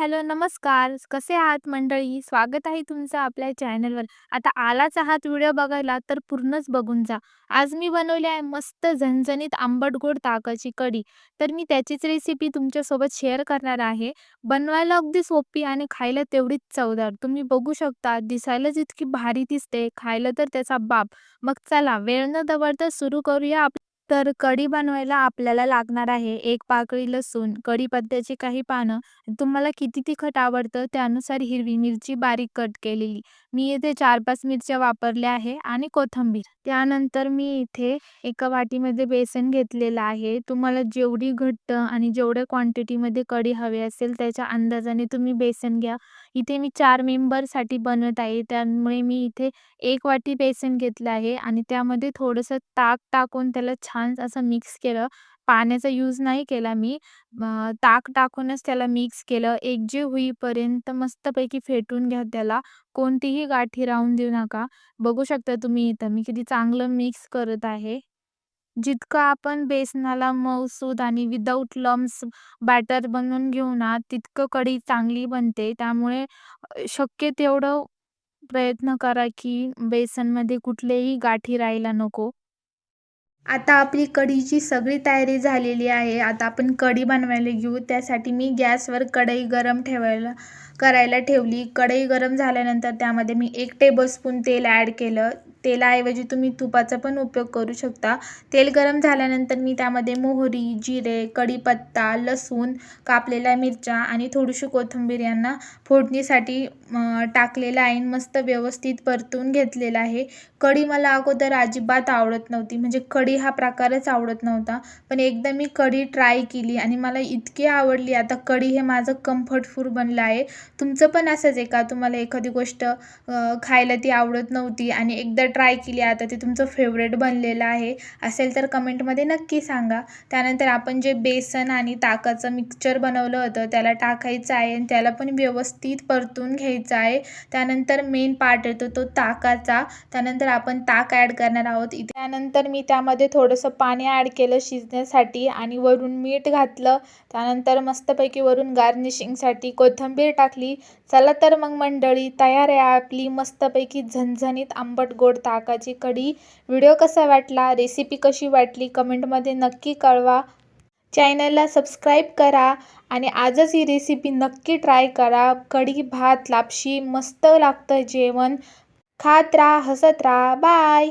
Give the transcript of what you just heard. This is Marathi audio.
हॅलो, नमस्कार. कसे आहात मंडळी? स्वागत आहे तुमचं आपल्या चॅनलवर. आता आलाच आहात व्हिडिओ बघायला, तर पूर्णच बघून जा. आज मी बनवली आहे मस्त झणझणीत आंबट-गोड ताकाची कढी. तर मी त्याचीच रेसिपी तुमच्यासोबत शेअर करणार आहे. बनवायला अगदी सोपी आणि खायला तेवढीच चवदार. तुम्ही बघू शकता, दिसायलाच इतकी भारी दिसते, खायला तर त्याचा बाप. मग चला, वेळ न दवडता सुरू करूया आप तर कढी बनवायला आपल्याला लागणार आहे एक पाकळी लसूण, कढीपत्त्याची काही पानं, तुम्हाला किती तिखट आवडतं त्यानुसार हिरवी मिरची बारीक कट केलेली. मी इथे 4-5 मिरच्या वापरल्या आहे आणि कोथिंबीर. त्यानंतर मी इथे एका वाटीमध्ये बेसन घेतलेलं आहे. तुम्हाला जेवढी घट्ट आणि जेवढ्या क्वांटिटीमध्ये कढी हवी असेल त्याच्या अंदाजाने तुम्ही बेसन घ्या. इथे मी चार मेंबरसाठी बनवत आहे, त्यामुळे मी इथे एक वाटी बेसन घेतलं आहे आणि त्यामध्ये थोडंसं ताक टाकून त्याला छान असं मिक्स केलं. पाण्याचा यूज नाही केला मी. अ, ताक टाकूनच त्याला मिक्स केलं. एकजीव होईपर्यंत मस्तपैकी फेटून घ्या त्याला. कोणतीही गाठी राहून देऊ नका. बघू शकता तुम्ही इथं मी किती चांगलं मिक्स करत आहे. जितकं आपण बेसनाला मऊसूद आणि विदाऊट लम्प्स बॅटर बनवून घेऊ ना, तितकं कढी चांगली बनते. त्यामुळे अ, शक्य तेवढं प्रयत्न करा की बेसनमध्ये कुठलेही गाठी राहायला नको. आता आपली कढीची सगळी तयारी झालेली आहे. आता आपण कढी बनवायला घेऊ. त्यासाठी मी गॅसवर कढई गरम ठेवायला करायला ठेवली. कढई गरम झाल्यानंतर त्यामध्ये मी एक टेबलस्पून तेल ॲड केलं. तेलाऐवजी तुम्ही तुपाचा पण उपयोग करू शकता. तेल गरम झाल्यानंतर मी त्यामध्ये मोहरी, जिरे, कढीपत्ता, लसूण, कापलेल्या मिरच्या आणि थोडीशी कोथिंबीर यांना फोडणीसाठी टाकलेलं आहे. मस्त व्यवस्थित परतून घेतलेलं आहे. कढी मला अगोदर अजिबात आवडत नव्हती. म्हणजे कढी हा प्रकारच आवडत नव्हता. पण एकदा मी कढी ट्राय केली आणि मला इतकी आवडली. आता कढी हे माझं कम्फर्ट फूड बनलं आहे. तुमचं पण असंच आहे का? तुम्हाला एखादी गोष्ट खायला ती आवडत नव्हती आणि एकदा ट्राय केली, आता ते तुमचं फेवरेट बनलेलं आहे. असेल तर कमेंटमध्ये नक्की सांगा. त्यानंतर आपण जे बेसन आणि ताकाचं मिक्सचर बनवलं होतं, त्याला टाकायचं आहे आणि त्याला पण व्यवस्थित परतून घ्यायचं आहे. त्यानंतर मेन पार्ट येतो तो ताकाचा. त्यानंतर आपण ताक ॲड करणार आहोत. इथे त्यानंतर मी त्यामध्ये थोडंसं पाणी ॲड केलं शिजण्यासाठी आणि वरून मीठ घातलं. त्यानंतर मस्तपैकी वरून गार्निशिंगसाठी कोथिंबीर टाकली. चला तर मग मंडळी, तयार आहे आपली मस्तपैकी झणझणीत आंबट-गोड ताकाची कढी. व्हिडिओ कसा वाटला, रेसिपी कशी वाटली कमेंटमध्ये नक्की कळवा. चॅनलला सबस्क्राईब करा आणि आजच ही रेसिपी नक्की ट्राय करा. कढी, भात, लापशी मस्त लागतं जेवण. खात राहा, हसत राहा. बाय.